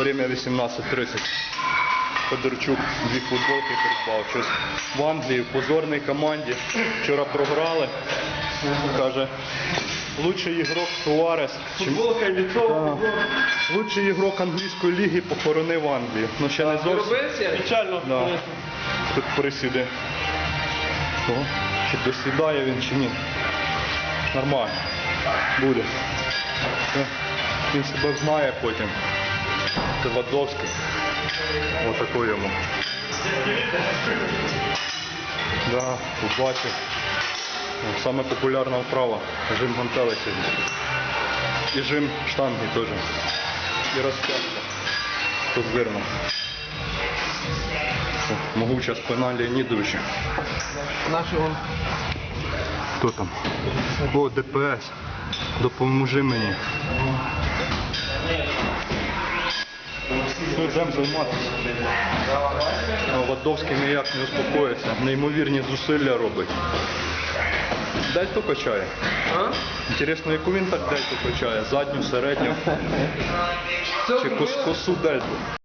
Время 18.30. Федорчук дві футболки придбав. Щось в Англії в позорній команді. Вчора програли. Каже, лучший ігрок Суарес. Футболка і. Лучший ігрок англійської ліги похоронив Англію. Ну ще не зовсім. Печально. Да. Тут присіди. О, чи досідає він, чи ні. Нормально. Буде. Він себе знає потім. Це Вадовський. Отако йому. Да, побачив. Саме популярна вправа. Жим гантели сьогодні. І жим штанги теж. І розтяжка. Тут вірно. О, Могуча спина Леонідовича. Нашого. Хто там? О, ДПС. Допоможи мені. Йдемо займатися? А ніяк не успокоїться. Неймовірні зусилля робить. Дельту качає. Інтересно, яку він так дельту качає? Задню, середню чи кос- косу дельту?